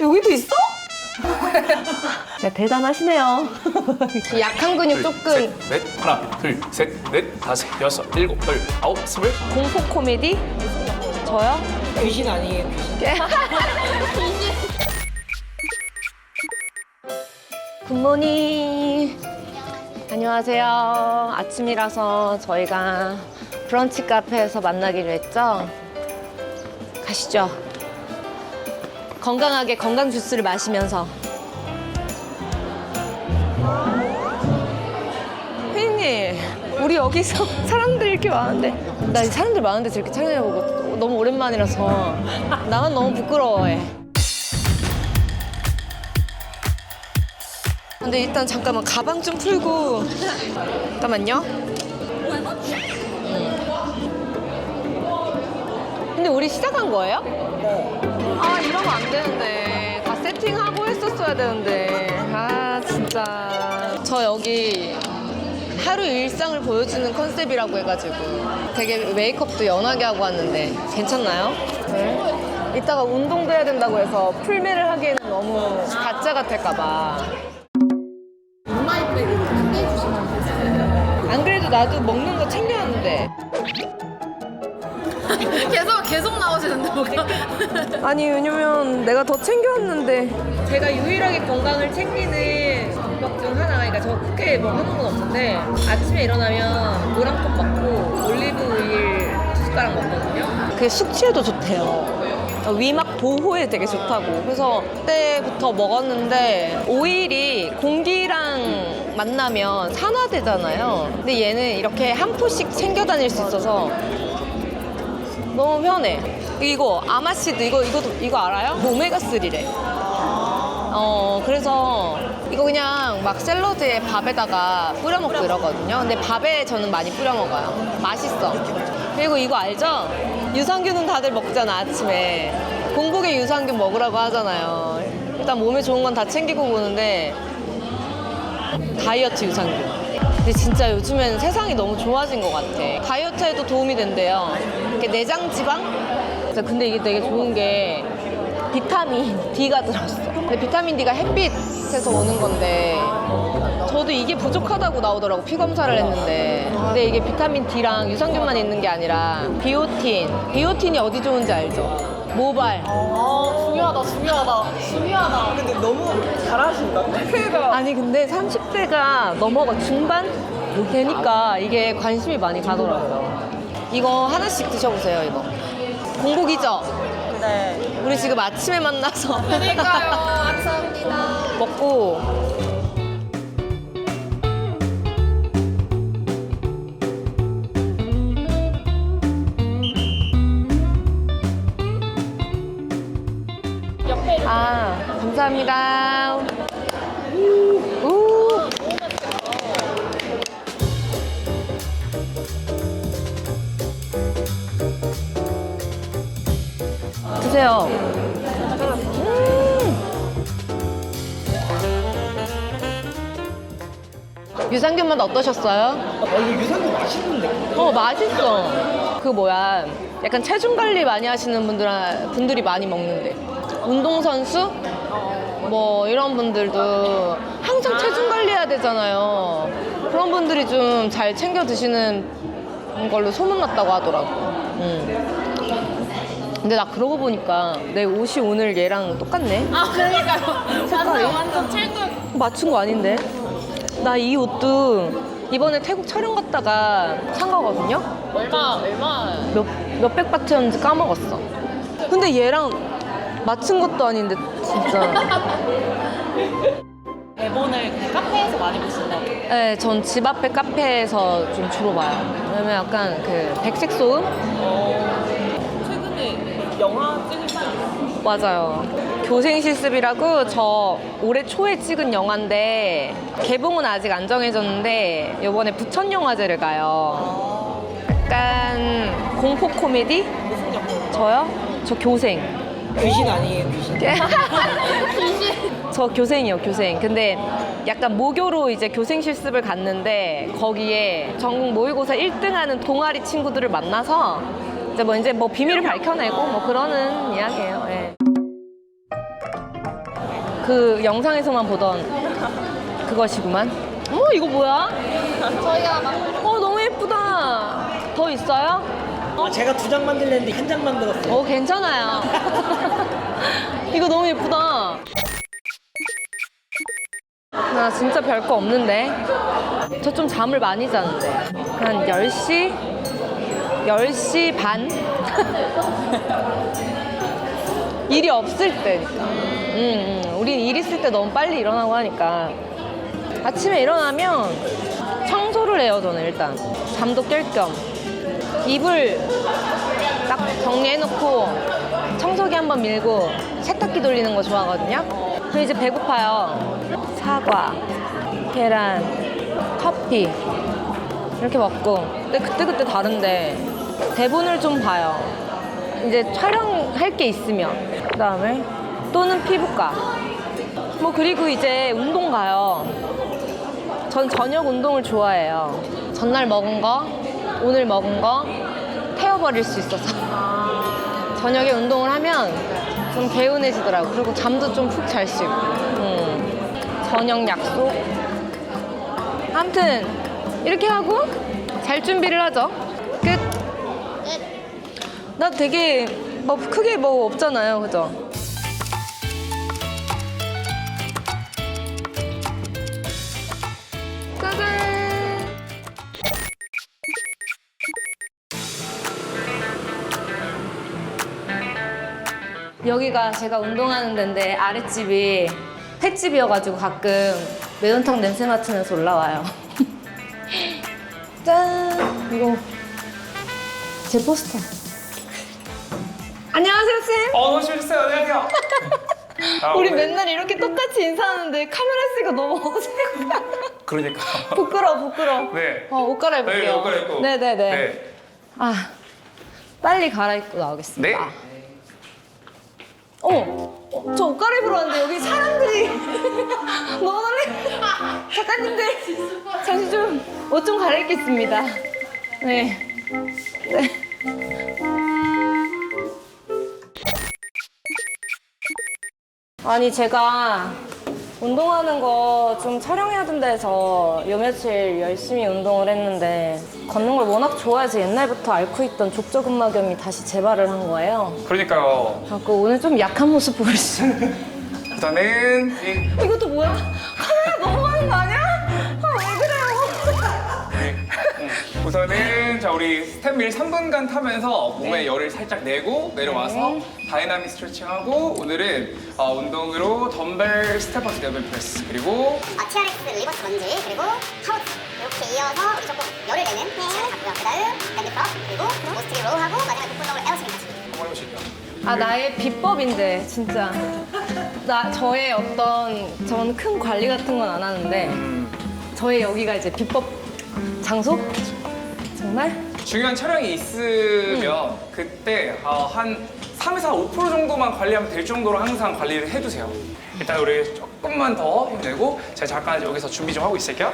여기도 있어? 야, 대단하시네요. 약한 근육 조금 셋, 넷, 하나, 둘, 셋, 넷, 다섯, 여섯, 일곱, 열, 아홉, 스물. 공포 코미디? 저요? 귀신 아니에요 귀신 굿모닝. 안녕하세요. 아침이라서 저희가 브런치 카페에서 만나기로 했죠? 가시죠. 건강하게 건강 주스를 마시면서. 혜인님, 우리 여기서 사람들이 이렇게 많은데. 나 사람들 많은데 저렇게 창렬해보고 너무 오랜만이라서 나만 너무 부끄러워해. 근데 일단 잠깐만 가방 좀 풀고 잠깐만요. 근데 우리 시작한 거예요? 아 이러면 안 되는데. 다 세팅하고 했었어야 되는데. 아 진짜. 저 여기 하루 일상을 보여주는 컨셉이라고 해가지고 되게 메이크업도 연하게 하고 왔는데 괜찮나요? 네. 이따가 운동도 해야 된다고 해서 풀메를 하기에는 너무 가짜 같을까봐. 안 그래도 나도 먹는 거 챙겨왔는데 계속 계속 나오시는데 뭐가? 아니 왜냐면 내가 더 챙겨왔는데. 제가 유일하게 건강을 챙기는 방법 중 하나 그러니까 저 크게 뭐 하는 건 없는데 아침에 일어나면 물한컵 먹고 올리브 오일 두 숟가락 먹거든요. 그게 숙취에도 좋대요. 위막 보호에 되게 좋다고. 그래서 그때부터 먹었는데 오일이 공기랑 만나면 산화되잖아요. 근데 얘는 이렇게 한 포씩 챙겨 다닐 수 있어서 너무 편해. 이거 아마시드 이거 이거 이거 알아요? 오메가 3래. 어 그래서 이거 그냥 막 샐러드에 밥에다가 뿌려 먹고 이러거든요. 근데 밥에 저는 많이 뿌려 먹어요. 맛있어. 그리고 이거 알죠? 유산균은 다들 먹잖아 아침에. 공복에 유산균 먹으라고 하잖아요. 일단 몸에 좋은 건 다 챙기고 보는데 다이어트 유산균. 근데 진짜 요즘엔 세상이 너무 좋아진 것 같아. 다이어트에도 도움이 된대요. 이렇게 내장 지방? 근데 이게 되게 좋은 게 비타민 D가 들었어. 근데 비타민 D가 햇빛에서 오는 건데 저도 이게 부족하다고 나오더라고 피 검사를 했는데 근데 이게 비타민 D랑 유산균만 있는 게 아니라 비오틴 비오틴이 어디 좋은지 알죠? 모발 아 중요하다 중요하다 중요하다. 근데 너무 잘하신다 폐가 아니 근데 30대가 넘어가 중반 되니까 이게 관심이 많이 가더라고요. 이거 하나씩 드셔보세요 이거. 공복이죠? 네 우리 지금 아침에 만나서 그러니까요. 감사합니다. 먹고 옆에 아 감사합니다. 드세요. 음. 유산균 맛 어떠셨어요? 아 이거 유산균 맛있는데 어 맛있어. 그 뭐야 약간 체중 관리 많이 하시는 분들 분들이 많이 먹는데 운동 선수 뭐 이런 분들도 항상 체중 관리해야 되잖아요. 그런 분들이 좀 잘 챙겨 드시는 걸로 소문났다고 하더라고. 음. 근데 나 그러고 보니까 내 옷이 오늘 얘랑 똑같네. 아 그러니까요. 색깔이? 완전 완전 칠도 맞춘 거 아닌데? 나 이 옷도 이번에 태국 촬영 갔다가 산 거거든요. 얼마 얼마 몇, 몇백 바트였는지 까먹었어. 근데 얘랑 맞춘 것도 아닌데, 진짜. 대본을 그냥 카페에서 많이 보신다고. 네, 전 집 앞에 카페에서 좀 주로 봐요. 왜냐면 약간 그 백색 소음? 맞아요. 교생 실습이라고 저 올해 초에 찍은 영화인데 개봉은 아직 안 정해졌는데 이번에 부천 영화제를 가요. 약간 공포 코미디? 무슨 영화 저요? 저 교생. 귀신 아니에요 귀신 저 교생이요, 교생. 근데 약간 모교로 이제 교생 실습을 갔는데 거기에 전국 모의고사 1등 하는 동아리 친구들을 만나서 이제 뭐 이제 뭐 비밀을 밝혀내고 뭐 그러는 이야기예요. 예. 그 영상에서만 보던 그것이구만. 어, 이거 뭐야? 저희가 막 어, 너무 예쁘다. 더 있어요? 아, 제가 두 장 만들랬는데 한 장 만들었어요. 어, 괜찮아요. 이거 너무 예쁘다. 나 진짜 별거 없는데. 저 좀 잠을 많이 자는데. 한 10시? 10시 반? 일이 없을 때니까. 음, 음. 우린 일 있을 때 너무 빨리 일어나고 하니까. 아침에 일어나면 청소를 해요, 저는 일단. 잠도 깰 겸. 이불 딱 정리해놓고 청소기 한번 밀고 세탁기 돌리는 거 좋아하거든요. 그럼 이제 배고파요. 사과, 계란, 커피 이렇게 먹고. 근데 그때그때 다른데 대본을 좀 봐요. 이제 촬영할 게 있으면 그 다음에 또는 피부과. 뭐 그리고 이제 운동 가요. 전 저녁 운동을 좋아해요. 전날 먹은 거, 오늘 먹은 거 태워버릴 수 있어서. 저녁에 운동을 하면 좀 개운해지더라고. 그리고 잠도 좀 푹 잘 수 있고. 음. 저녁 약속. 아무튼 이렇게 하고 잘 준비를 하죠. 끝. 나 되게 뭐 크게 뭐 없잖아요. 그죠? 여기가 제가 운동하는 데인데 아랫집이 횟집이어가지고 가끔 매운탕 냄새 맡으면서 올라와요. 짠! 이거 제 포스터. 안녕하세요, 쌤. 어, 오셨어요. 안녕하세요. 아, 우리 오늘- 맨날 이렇게 똑같이 인사하는데 카메라 쓰니까 너무 어색해. 그러니까. 부끄러워, 부끄러워. 네. 어, 옷 갈아입을게요. 네, 옷 갈아입고. 네네네. 네. 아, 빨리 갈아입고 나오겠습니다. 네. 어, 어, 저 옷 갈아 입으러 왔는데 여기 사람들이 너무 놀래. 작가님들, 잠시 좀 옷 좀 갈아입겠습니다. 네. 네. 아니 제가 운동하는 거 좀 촬영해야 된다 해서 요 며칠 열심히 운동을 했는데 걷는 걸 워낙 좋아해서 옛날부터 앓고 있던 족저근막염이 다시 재발을 한 거예요. 그러니까요. 갖고 오늘 좀 약한 모습 보일 수. 일단은 이 이것도 뭐야? 카메라 넘어가는 거 아니야? 아, 왜 그래요? 네. 우선은 자 우리 스텝밀 3분간 타면서 몸에 네. 열을 살짝 내고 내려와서 다이나믹 스트레칭하고 오늘은 어, 운동으로 덤벨 스텝업스 데블 프레스 그리고 아, TRX 리버스 런지 그리고 카우치 이렇게 이어서 우리 조금 열을 내는 시간을 갖고요. 그 다음 밴드프업 그리고 모스트리 로우하고 마지막에 복근동을 에어스윙까지. 한번 해보실게요. 아 나의 비법인데 진짜 나 저의 어떤 전큰 관리 같은 건 안 하는데 저의 여기가 이제 비법 장소 정말 중요한 촬영이 있으면 그때 어, 한 3에서 5% 정도만 관리하면 될 정도로 항상 관리를 해두세요. 일단 우리 조금만 더 힘내고 제가 잠깐 여기서 준비 좀 하고 있을게요.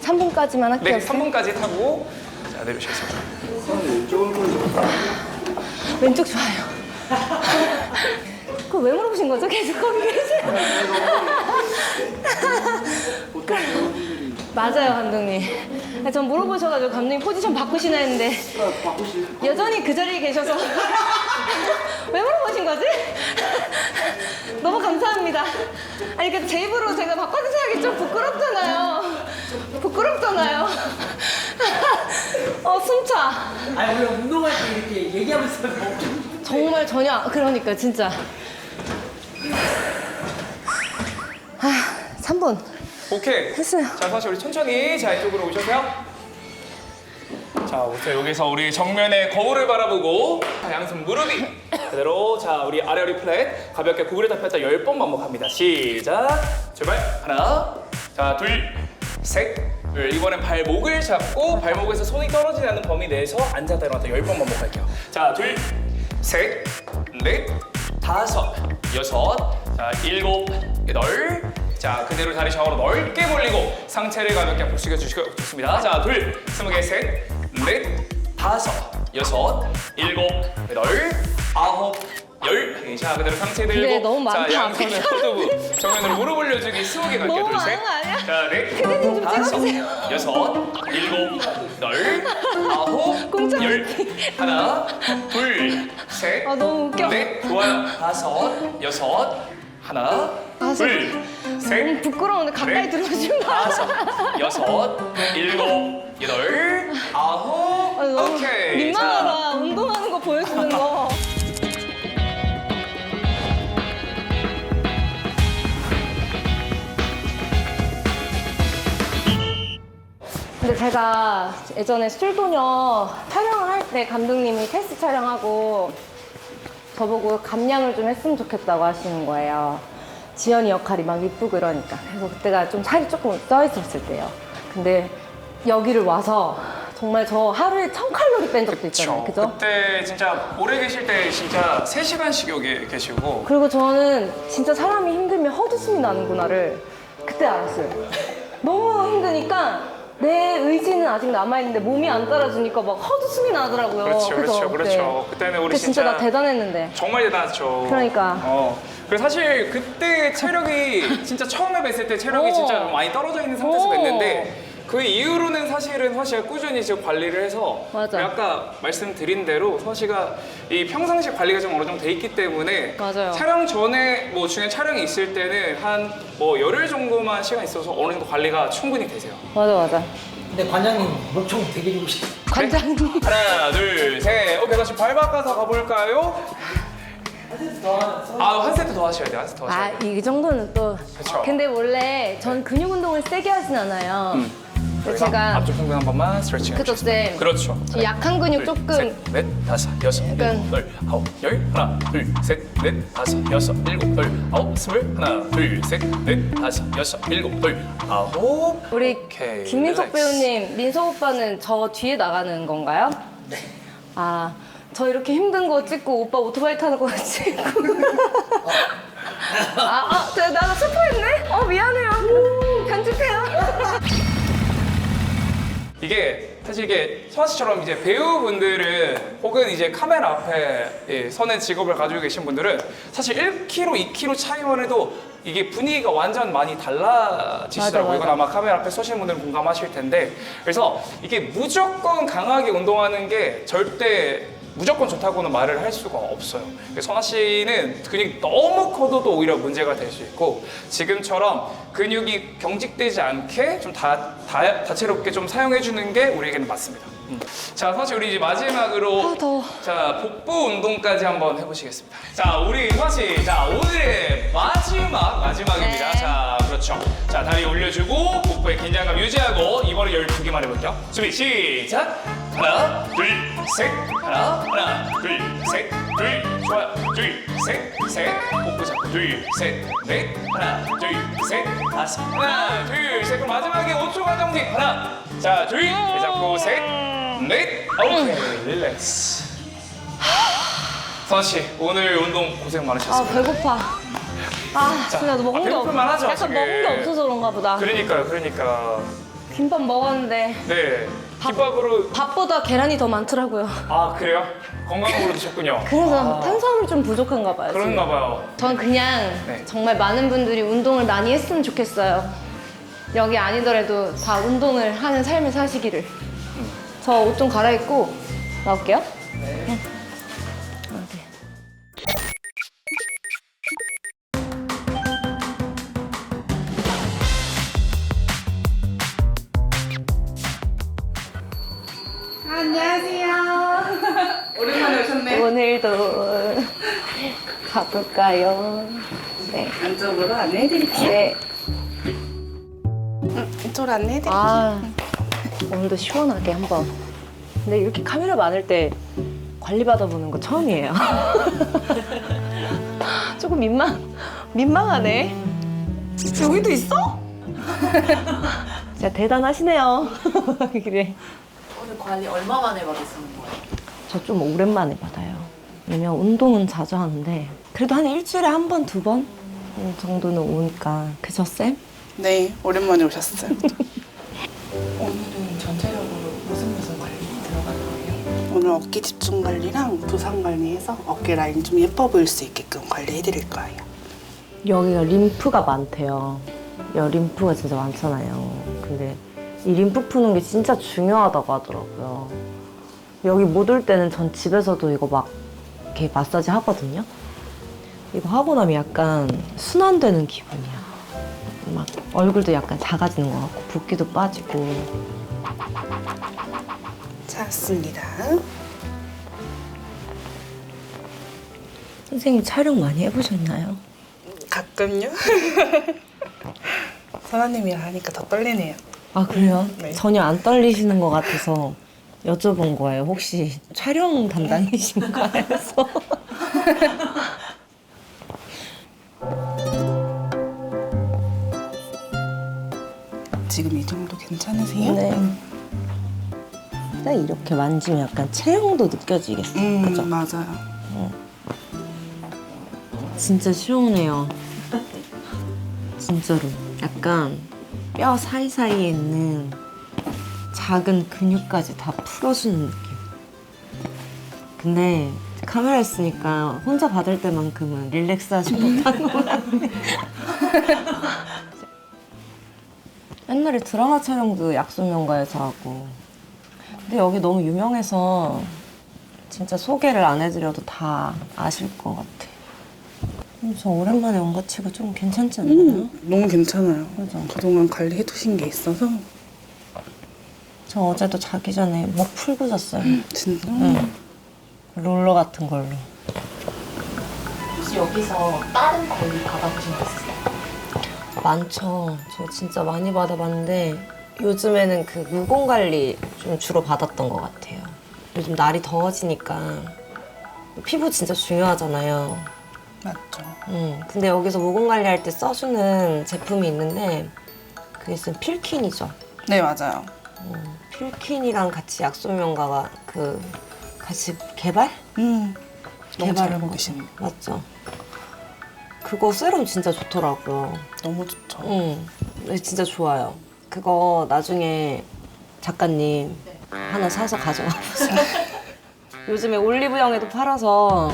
3분까지만 할게요. 네, 3분까지 타고 자 내려오시겠습니다. 왼쪽 좋아요. 그거 왜 물어보신 거죠? 계속 거기 계세요. 맞아요, 감독님. 아, 전 물어보셔가지고 감독님 포지션 바꾸시나 했는데 여전히 그 자리에 계셔서 왜 물어보신 거지? 너무 감사합니다. 아니 그제 입으로 제가 바꿔주세요 하기 좀 부끄럽잖아요. 부끄럽잖아요. 어 숨차. 아니, 원래 운동할 때 이렇게 얘기하면서 뭐 정말 전혀 안- 그러니까 진짜 아 3분 오케이. 했어요. 자, 다시 우리 천천히 자 이쪽으로 오셔서요. 자, 우선 여기서 우리 정면에 거울을 바라보고 자, 양손 무릎이 그대로 자 우리 아래 허리 플랫 가볍게 구부렸다 폈다 10번 반복합니다. 시작. 출발. 하나. 자, 둘. 셋. 둘. 이번엔 발목을 잡고 발목에서 손이 떨어지지 않는 범위 내에서 앉았다 일어났다 10번 반복할게요. 자, 둘. 셋. 넷. 다섯. 여섯. 자, 일곱. 여덟. 자, 그대로 다리 좌우로 넓게 벌리고 상체를 가볍게 앞으로 숙여주시고 좋습니다. 자, 둘, 스무 개, 셋, 넷, 다섯, 여섯, 일곱, 여덟, 아홉, 열. 자 그대로 상체 들고. 근데 너무 많다, 자 양손을 호두부. 정면으로 무릎 올려주기 스무 개 갈게요. 너무 둘 셋. 많은 거 아니야? 자 넷. 피디님 좀 다섯. 찍어주세요. 여섯. 일곱. 여덟. 아홉. 공짜 열. 하나. 둘. 셋. 아, 너무 웃겨. 넷. 좋아요. 다섯. 여섯. 하나. 다섯. 둘. 셋. 너무 부끄러운데 가까이 넷, 들어오지 마. 다섯, 여섯, 일곱, 여덟, 아홉. 아, 너무 오케이. 민망하다. 운동하는 거 보여주는 거. 근데 제가 예전에 술도녀 촬영을 할 때 감독님이 테스트 촬영하고 저보고 감량을 좀 했으면 좋겠다고 하시는 거예요. 지연이 역할이 막 이쁘고 이러니까. 그래서 그때가 좀 살이 조금 쪄 있었을 때요. 근데 여기를 와서 정말 저 하루에 1000칼로리 뺀 적도 있잖아요. 그죠? 그때 진짜 오래 계실 때 진짜 3시간씩 여기 계시고 그리고 저는 진짜 사람이 힘들면 헛웃음이 나는구나를 그때 알았어요. 너무 힘드니까 내 의지는 아직 남아있는데 몸이 안 따라주니까 막 헛웃음이 나더라고요. 그렇죠? 그렇죠. 그렇죠. 그때는 우리 그때 진짜, 진짜 나 대단했는데. 정말 대단하죠. 그러니까. 어. 그리고 사실 그때 체력이 진짜 처음에 뵀을 때 체력이 오. 진짜 많이 떨어져 있는 상태에서 오. 뵀는데 그 이후로는 사실은 서씨가 꾸준히 지금 관리를 해서 맞아. 아까 말씀드린 대로 서씨가 이 평상시 관리가 좀 어느 정도 돼 있기 때문에 맞아요. 촬영 전에 뭐 중에 촬영이 있을 때는 한 뭐 열흘 정도만 시간 있어서 어느 정도 관리가 충분히 되세요. 맞아, 맞아. 근데 관장님 목총 되게 주고 싶어. 관장님. 하나, 둘, 셋. 오케이, 다시 발 바꿔서 가볼까요? 아, 한 세트 더 하셔야 돼요. 한 세트 더 하셔야 아, 돼요. 이 정도는 또. 그쵸. 근데 원래 전 근육 운동을 세게 하진 않아요. 근데 그래서 제가 앞쪽 평근 한 번만 스트레칭 그쵸, 쌤. 그렇죠. 저 약한 근육 둘, 조금 셋, 넷, 다섯, 여섯, 약간- 일곱, 열, 아홉, 열, 하나, 둘, 셋, 넷, 다섯, 여섯, 일곱, 열, 아홉, 스물, 하나, 둘, 셋, 넷, 다섯, 여섯, 일곱, 열, 아홉. 우리 오케이, 김민석 릴렉스. 배우님, 민석 오빠는 저 뒤에 나가는 건가요? 네. 아, 저 이렇게 힘든 거 찍고 오빠 오토바이 타는 거 찍고. 아, 아, 저, 나 스포했네? 어, 미안해요. 편집해요. 이게 사실 이게 서아 씨처럼 이제 배우분들은 혹은 이제 카메라 앞에 예, 서는 직업을 가지고 계신 분들은 사실 1kg, 2kg 차이만 해도 이게 분위기가 완전 많이 달라지시더라고요. 맞아, 이건 아마 카메라 앞에 서시는 분들은 공감하실 텐데 그래서 이게 무조건 강하게 운동하는 게 절대 무조건 좋다고는 말을 할 수가 없어요. 선아 씨는 근육이 너무 커도 오히려 문제가 될 수 있고 지금처럼 근육이 경직되지 않게 좀 다, 다, 다채롭게 좀 사용해 주는 게 우리에게는 맞습니다. 음. 자, 사실 우리 이제 마지막으로 아. 자 복부 운동까지 한번 해보시겠습니다. 자, 우리 사실 자 오늘의 마지막 마지막입니다. 네. 자, 그렇죠. 자, 다리 올려주고 복부의 긴장감 유지하고 이번에 12개만 해볼게요. 준비 시작. 하나, 둘, 셋. 하나, 하나, 둘, 셋, 둘. 좋아요. 둘, 셋, 셋. 복부 잡고 둘, 셋, 넷. 하나, 둘, 셋, 다섯. 하나, 둘, 셋. 그럼 마지막에 5초간 정지. 하나, 자, 둘, 배 잡고 셋, 넷. 오케이, 릴렉스. 선아 씨, 오늘 운동 고생 아, 많으셨습니다. 배고파. 아, 진짜 먹은 아, 게 없, 배고플만 하죠, 약간 지금. 먹은 게 없어서 그런가 보다. 그러니까요, 그러니까. 김밥 먹었는데 네. 김밥으로 밥보다 계란이 더 많더라고요. 아 그래요? 건강으로 드셨군요. 그래서 탄수화물 좀 부족한가 봐요. 지금. 그런가 봐요. 전 그냥 네. 정말 많은 분들이 운동을 많이 했으면 좋겠어요. 여기 아니더라도 다 운동을 하는 삶을 사시기를. 저 옷 좀 갈아입고 나올게요. 네. 오늘도 가볼까요? 네. 안쪽으로 안내해드릴게요. 네. 이쪽으로 안내해드릴게요. 아, 오늘도 시원하게 한번. 근데 이렇게 카메라 많을 때 관리 받아보는 거 처음이에요. 조금 민망, 민망하네. 여기도 있어? 진짜 대단하시네요. 그래. 오늘 관리 얼마 만에 받으시는 거예요? 저 좀 오랜만에 받아요. 왜냐면 운동은 자주 하는데 그래도 한 일주일에 한 번, 두 번 정도는 오니까 그죠, 쌤? 네, 오랜만에 오셨어요. 오늘은 전체적으로 무슨 무슨 관리 들어가는 거예요? 오늘 어깨 집중 관리랑 부상 관리해서 어깨 라인 좀 예뻐 보일 수 있게끔 관리해 드릴 거예요. 여기가 림프가 많대요. 여 림프가 진짜 많잖아요. 근데 이 림프 푸는 게 진짜 중요하다고 하더라고요. 여기 못 올 때는 전 집에서도 이거 막 이렇게 마사지 하거든요. 이거 하고 나면 약간 순환되는 기분이야. 막 얼굴도 약간 작아지는 것 같고 붓기도 빠지고. 잘했습니다. 선생님 촬영 많이 해보셨나요? 가끔요. 선아님이랑 하니까 더 떨리네요. 아 그래요? 네. 전혀 안 떨리시는 것 같아서 여쭤본 거예요. 혹시 촬영 담당이신가 해서. 지금 이 정도 괜찮으세요? 네. 딱 이렇게 만지면 약간 체형도 느껴지겠어요. 음, 그죠? 맞아요. 진짜 시원해요. 진짜로. 약간 뼈 사이사이에 있는 작은 근육까지 다 풀어주는 느낌. 근데 카메라 있으니까 혼자 받을 때만큼은 릴렉스하지 못한 것 같네. 옛날에 드라마 촬영도 약속명가에서 하고. 근데 여기 너무 유명해서 진짜 소개를 안 해드려도 다 아실 것 같아. 음, 저 오랜만에 온 것 치고 좀 괜찮지 않나요? 음, 너무 괜찮아요. 그죠? 그동안 관리해 두신 게 있어서 저 어제도 자기 전에 목 풀고 잤어요. 진짜 롤러 같은 걸로. 혹시 여기서 다른 관리 받아보신 거 있으세요? 많죠. 저 진짜 많이 받아봤는데 요즘에는 그 무공 관리 좀 주로 받았던 것 같아요. 요즘 날이 더워지니까 피부 진짜 중요하잖아요. 맞죠. 음, 근데 여기서 모공 관리할 때 써주는 제품이 있는데 그게 쓴 필킨이죠. 네 맞아요. 필킨이랑 같이 약속명가가 그 같이 개발? 음, 너무 개발을 잘 알고 한 계시네. 거죠. 맞죠. 그거 세럼 진짜 좋더라고요. 너무 좋죠. 응, 네, 진짜 좋아요. 그거 나중에 작가님 하나 사서 가져가 보세요. 요즘에 올리브영에도 팔아서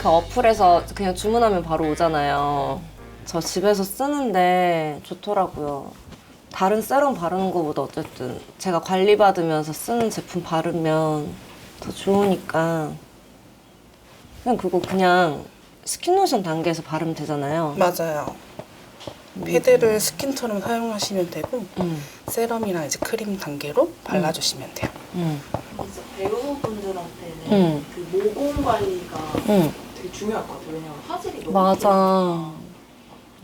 그 어플에서 그냥 주문하면 바로 오잖아요. 저 집에서 쓰는데 좋더라고요. 다른 세럼 바르는 것보다 어쨌든 제가 관리받으면서 쓰는 제품 바르면 더 좋으니까 그냥 그거 그냥 스킨로션 단계에서 바르면 되잖아요. 맞아요. 패드를 스킨처럼 사용하시면 되고 응, 세럼이랑 이제 크림 단계로 발라주시면 돼요. 응, 그래서 배우분들한테는 응, 그 모공 관리가 응. 되게 중요할 것 같아요. 왜냐면 화질이 너무 맞아.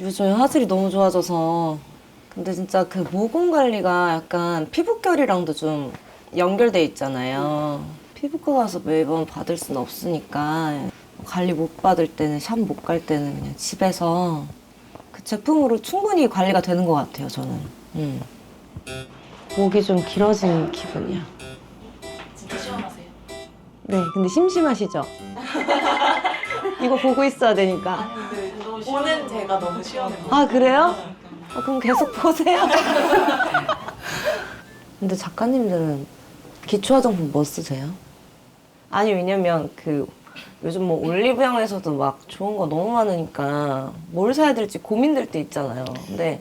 요즘에 화질이 너무 좋아져서. 근데 진짜 그 모공 관리가 약간 피부결이랑도 좀 연결돼 있잖아요. 피부과 가서 매번 받을 수는 없으니까 관리 못 받을 때는 샵 못 갈 때는 그냥 집에서 그 제품으로 충분히 관리가 되는 것 같아요, 저는. 음. 목이 좀 길어진 기분이야. 진짜 시원하세요. 네, 근데 심심하시죠? 이거 보고 있어야 되니까. 오는 제가 너무 시원해요. 아 그래요? 어, 그럼 계속 보세요. 근데 작가님들은 기초 화장품 뭐 쓰세요? 아니 왜냐면 그 요즘 뭐 올리브영에서도 막 좋은 거 너무 많으니까 뭘 사야 될지 고민될 때 있잖아요. 근데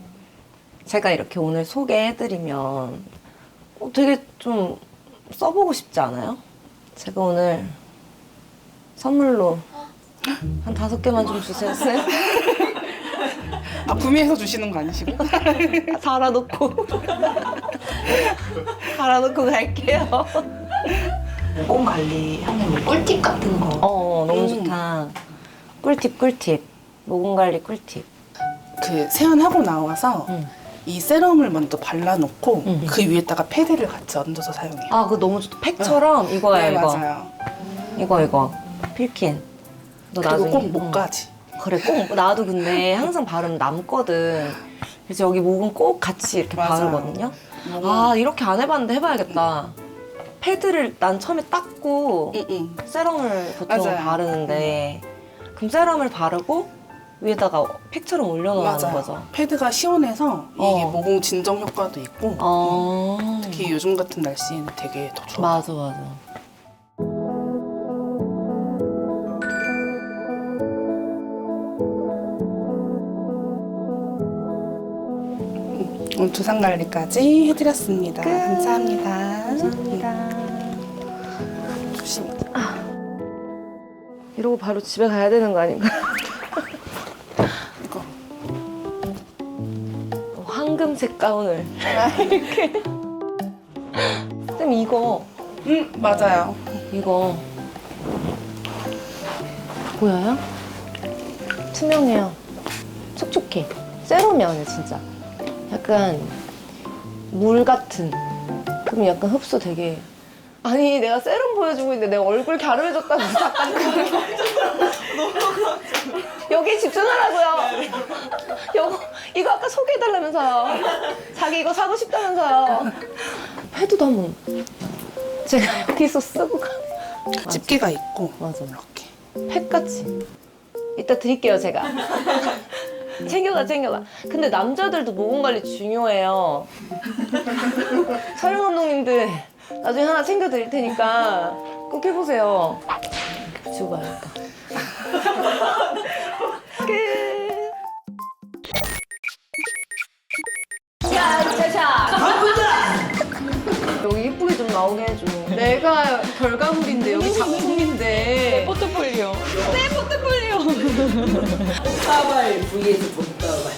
제가 이렇게 오늘 소개해드리면 어, 되게 좀 써보고 싶지 않아요? 제가 오늘 선물로 한 다섯 개만 좀 주세요. 쌤. 아 구매해서 주시는 거 아니시고? 달아놓고 달아놓고 갈게요. 모공 관리하는 뭐 꿀팁 같은 거. 어 너무 음. 좋다. 꿀팁 꿀팁. 모공 관리 꿀팁. 그 세안하고 나와서 응. 이 세럼을 먼저 발라놓고 응. 그 위에다가 패드를 같이 얹어서 사용해요. 아 그거 너무 좋다. 팩처럼 이거야 네 이거. 맞아요. 이거 이거. 필킨. 너 그리고 나중에. 꼭 응. 목까지. 그래 꼭 나도 근데 항상 바르면 남거든. 그래서 여기 목은 꼭 같이 이렇게 맞아요. 바르거든요. 아 이렇게 안 해봤는데 해봐야겠다. 패드를 난 처음에 닦고 응응. 세럼을 보통 맞아요. 바르는데 그럼 세럼을 바르고 위에다가 팩처럼 올려놓는 맞아요. 거죠. 패드가 시원해서 이게 어. 모공 진정 효과도 있고 어. 특히 요즘 같은 날씨에는 되게 더 좋아. 맞아 맞아. 오늘 두상 관리까지 해드렸습니다. 감사합니다. 감사합니다. 조심. 이러고 바로 집에 가야 되는 거 아닌가? 이거. 황금색 가운을 이렇게. 쌤 이거 음 맞아요. 이거 보여요? 투명해요. 촉촉해. 세럼이야 진짜. 약간 물 같은. 그럼 약간 흡수 되게. 아니 내가 세럼 보여주고 있는데 내가 얼굴 갸름해졌다고 잠깐 여기 집중하라고요. 이거 이거 아까 소개해달라면서요. 자기 이거 사고 싶다면서요. 패드도 한번 제가 여기서 쓰고 가. 집게가 있고 맞아. 이렇게. 팩같이. 이따 드릴게요, 제가. 챙겨가, 챙겨가. 근데 남자들도 모공 관리 중요해요. 촬영 감독님들 나중에 하나 챙겨 드릴 테니까 꼭 해보세요. 이렇게 붙이고 가야겠다. 끝. 자. 여기 예쁘게 좀 나오게 해줘. 내가 결과물인데 여기 작품인데. 까발 vs 본가발